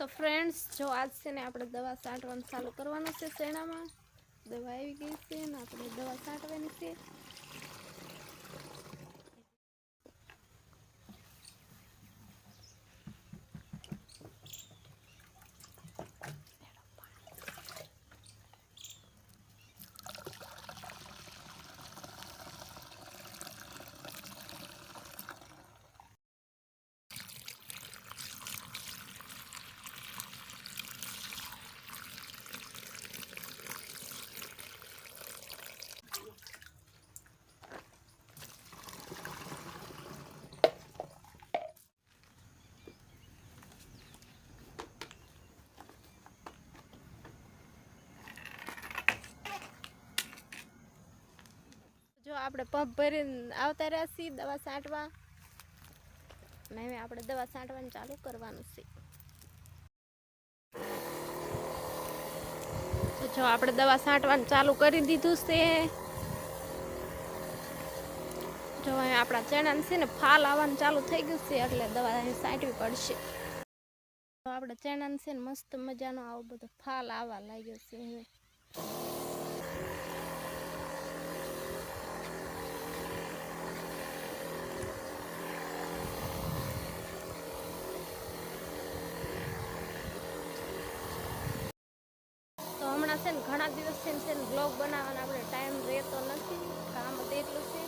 તો ફ્રેન્ડ્સ જો આજ છે ને આપણે દવા છાંટવાનું ચાલુ કરવાનું છે શેણામાં. દવા આવી ગઈ છે ને આપણે દવા છાંટવાની છે. આપણે પંપ ભરીને આવતા રહ્યા છીએ દવા છાંટવા. ને હવે આપણે દવા છાંટવાનું ચાલુ કરવાનું છે. જો આપણે દવા છાંટવાનું ચાલુ કરી દીધું છે. જો અહીં આપણા ચણાને છે ને ફાલ આવવાનું ચાલુ થઈ ગયું છે, એટલે દવા છાંટવી પડશે. આપણે ચણાને છે ને મસ્ત મજાનો આવો બધો ફાલ આવવા લાગ્યો છે હવે. હમણાં છે ને, ઘણા દિવસ છે ને બ્લોગ બનાવવાનો, આપણે ટાઈમ રહેતો નથી. કામ એટલું છે.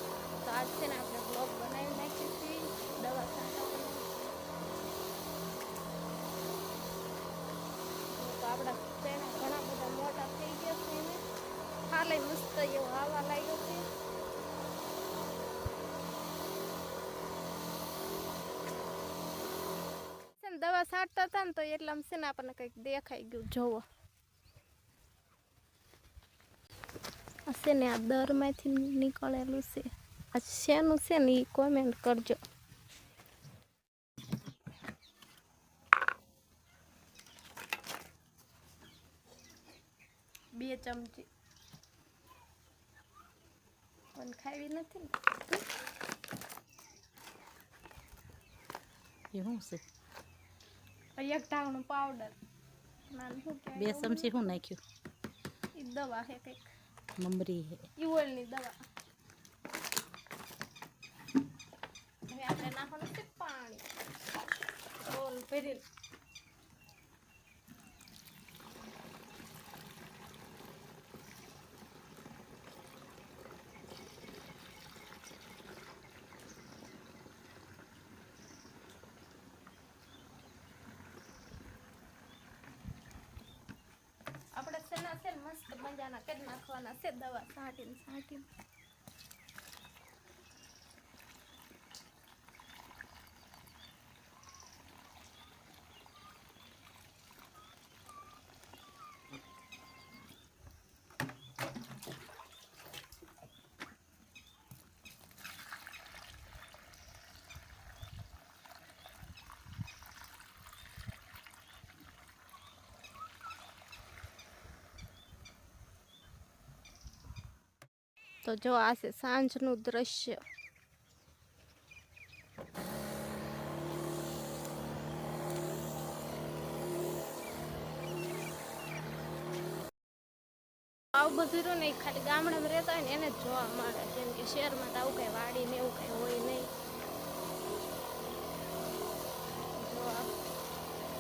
તો આજ છે ને આપણે બ્લોગ બનાવી નાખીએ છીએ. દવા તો આપણા ચણા ઘણા બધા મોટા થઈ ગયા છે એને. હાલે મસ્ત એવો આવવા લાગ્યો છે. દવા છાંટતા હતા ને તો એટલામાં છે ને આપણને કંઈક દેખાઈ ગયું. જોવો છે ને આ દરમાંથી નીકળેલું છે આ શેનું છે ને એ કોમેન્ટ કરજો બે ચમચી પણ ખાવી નથી ને એ શું છે એક ટાણું પાવડર નાનું શું બે કહેવાય ચમચી શું નાખ્યું એ દવા છે કંઈક મમરી હે. ઈવળની દવા. હવે આપણે નાખવાનું છે પાણી. રોલ ભરીને આપણે શેના છે ને મસ્ત મજાના કરી નાખવાના છે દવા છાંટીને તો જો આ છે સાંજનું દ્રશ્ય. આવું બધું રહ્યું ને એ ખાલી ગામડામાં રહેતા હોય ને એને જ જોવા મળે. કેમ કે શહેરમાં તો આવું કઈ વાડી ને એવું કઈ હોય નહીં.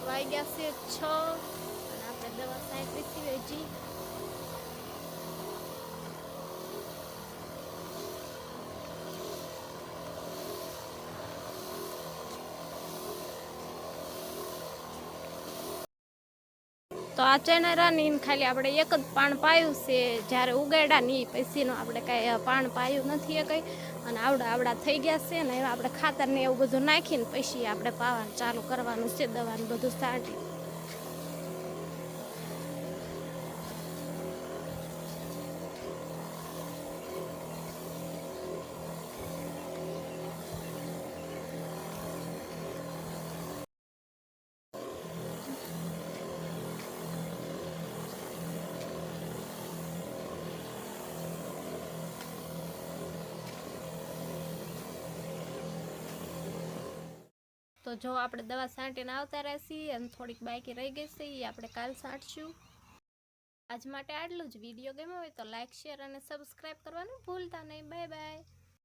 વાગ્યા છે છ અને આપણે દવા સાંઈઠ પીસી હજી તો આ ચેનરાની ખાલી આપણે એક જ પાણ પાયું છે. જ્યારે ઉગાડ્યા નહીં પછીનું આપણે કાંઈ પાણ પાયું નથી એ કંઈ. અને આવડા આવડા થઈ ગયા છે ને એવા આપણે ખાતરને એવું બધું નાખીને પછી આપણે પાવાનું ચાલુ કરવાનું છે, દવાનું બધું છાંટી તો જો આપણે દવા છાંટીને આવતા રહેશી અને થોડીક બાકી રહી ગઈ છે એ આપણે કાલ છાંટશું આજ માટે આટલું જ. વીડિયો ગમ્યો હોય તો લાઇક શેર અને સબસ્ક્રાઈબ કરવાનું ભૂલતા નહીં. Bye bye.